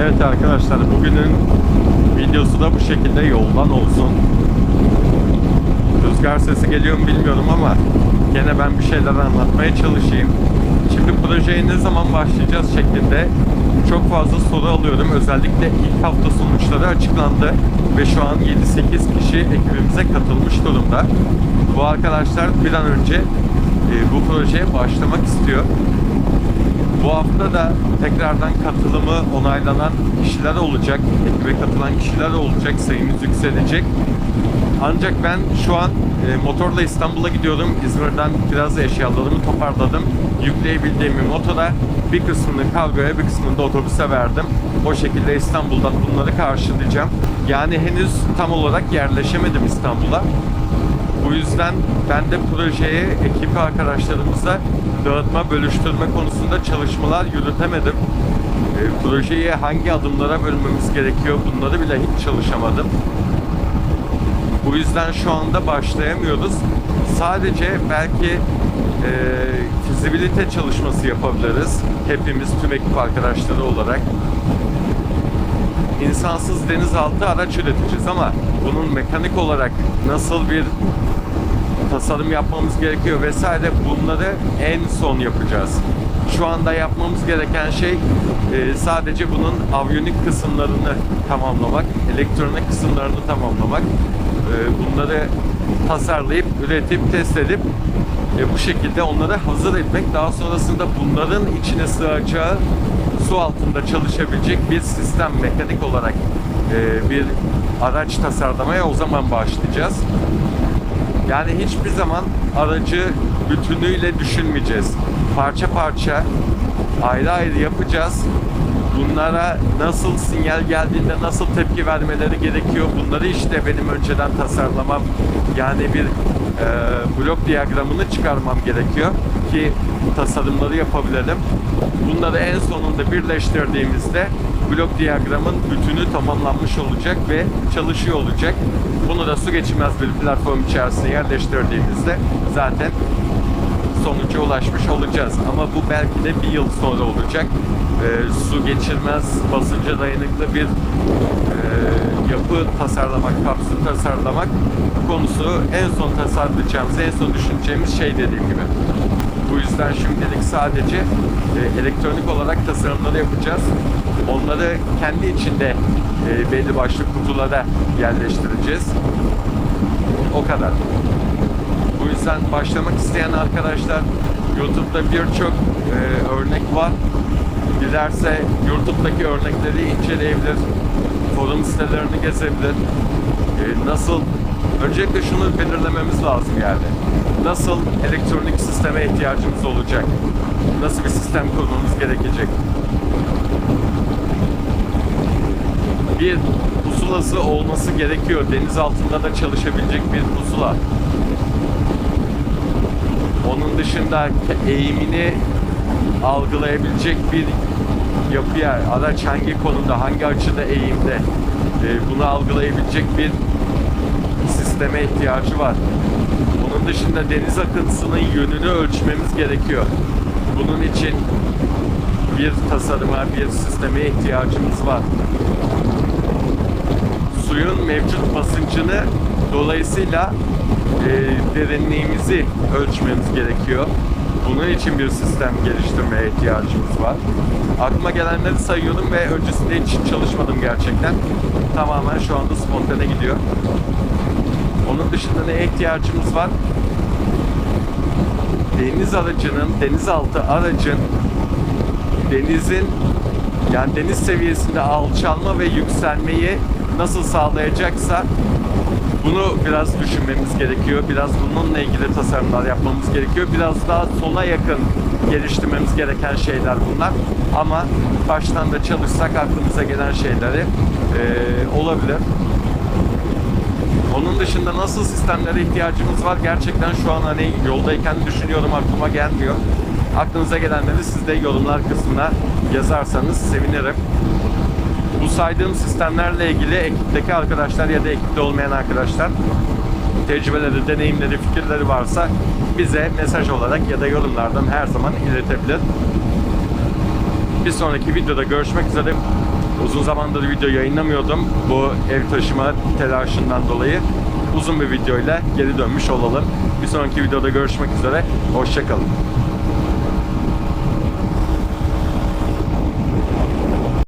Evet arkadaşlar bugünün videosu da bu şekilde yoldan olsun. Rüzgar sesi geliyor mu bilmiyorum ama gene ben bir şeyler anlatmaya çalışayım. Şimdi projeye ne zaman başlayacağız şeklinde çok fazla soru alıyorum. Özellikle ilk hafta sonuçları açıklandı ve şu an 7-8 kişi ekibimize katılmış durumda. Bu arkadaşlar bir an önce e, bu projeye başlamak istiyor. Bu hafta da tekrardan katılımı onaylanan kişiler olacak. Ekibe katılan kişiler olacak. Sayımız yükselecek. Ancak ben şu an e, motorla İstanbul'a gidiyorum. İzmir'den biraz eşyalarımı toparladım. Yükleyebildiğimi motora bir kısmını kargoya bir kısmını da otobüse verdim. O şekilde İstanbul'dan bunları karşılayacağım. Yani henüz tam olarak yerleşemedim İstanbul'a. Bu yüzden ben de projeye ekip arkadaşlarımıza dağıtma, bölüştürme konusunda çalışmalar yürütemedim. E, projeyi hangi adımlara bölmemiz gerekiyor bunları bile hiç çalışamadım. Bu yüzden şu anda başlayamıyoruz. Sadece belki e, fizibilite çalışması yapabiliriz. Hepimiz tüm ekip arkadaşları olarak. İnsansız denizaltı araç üreteceğiz ama bunun mekanik olarak nasıl bir tasarım yapmamız gerekiyor vesaire bunları en son yapacağız. Şu anda yapmamız gereken şey e, sadece bunun avyonik kısımlarını tamamlamak, elektronik kısımlarını tamamlamak. E, bunları tasarlayıp, üretip, test edip e, bu şekilde onları hazır etmek. Daha sonrasında bunların içine sığacağı su altında çalışabilecek bir sistem mekanik olarak e, bir araç tasarlamaya o zaman başlayacağız. Yani hiçbir zaman aracı bütünüyle düşünmeyeceğiz. Parça parça ayrı ayrı yapacağız. Bunlara nasıl sinyal geldiğinde nasıl tepki vermeleri gerekiyor bunları işte benim önceden tasarlamam yani bir e, blok diyagramını çıkarmam gerekiyor ki tasarımları yapabilelim. Bunları en sonunda birleştirdiğimizde blok diyagramın bütünü tamamlanmış olacak ve çalışıyor olacak. Bunu da su geçirmez bir platform içerisine yerleştirdiğimizde zaten sonuca ulaşmış olacağız. Ama bu belki de bir yıl sonra olacak. Ee, su geçirmez, basınca dayanıklı bir e, yapı tasarlamak, kapsül tasarlamak konusu en son tasarlayacağımız, en son düşüneceğimiz şey dediğim gibi. Bu yüzden şimdilik sadece e, elektronik olarak tasarımları yapacağız. Onları kendi içinde e, belli başlı kutulara yerleştireceğiz. O kadar. Bu yüzden başlamak isteyen arkadaşlar YouTube'da birçok e, örnek var. Dilerse YouTube'daki örnekleri inceleyebilir. Forum sitelerini gezebilir. E, nasıl öncelikle şunu belirlememiz lazım yani. Nasıl elektronik sisteme ihtiyacımız olacak? Nasıl bir sistem kurmamız gerekecek? Bir pusulası olması gerekiyor. Deniz altında da çalışabilecek bir pusula. Onun dışında eğimini algılayabilecek bir yapıya, araç hangi konumda, hangi açıda eğimde e, bunu algılayabilecek bir sisteme ihtiyacı var. Onun dışında deniz akıntısının yönünü ölçmemiz gerekiyor. Bunun için bir tasarıma, bir sisteme ihtiyacımız var. Suyun mevcut basıncını dolayısıyla e, derinliğimizi ölçmemiz gerekiyor. Bunun için bir sistem geliştirmeye ihtiyacımız var. Aklıma gelenleri sayıyorum ve öncesinde hiç çalışmadım gerçekten. Tamamen şu anda spontane gidiyor. Onun dışında ne ihtiyacımız var? Deniz aracının, denizaltı aracın denizin yani deniz seviyesinde alçalma ve yükselmeyi nasıl sağlayacaksa bunu biraz düşünmemiz gerekiyor. Biraz bununla ilgili tasarımlar yapmamız gerekiyor. Biraz daha sona yakın geliştirmemiz gereken şeyler bunlar. Ama baştan da çalışsak aklımıza gelen şeyleri e, olabilir. Onun dışında nasıl sistemlere ihtiyacımız var gerçekten şu an hani yoldayken düşünüyorum aklıma gelmiyor. Aklınıza gelenleri siz de yorumlar kısmına yazarsanız sevinirim. Bu saydığım sistemlerle ilgili ekipteki arkadaşlar ya da ekipte olmayan arkadaşlar tecrübeleri, deneyimleri, fikirleri varsa bize mesaj olarak ya da yorumlardan her zaman iletebilir. Bir sonraki videoda görüşmek üzere. Uzun zamandır video yayınlamıyordum. Bu ev taşıma telaşından dolayı uzun bir videoyla geri dönmüş olalım. Bir sonraki videoda görüşmek üzere. Hoşçakalın.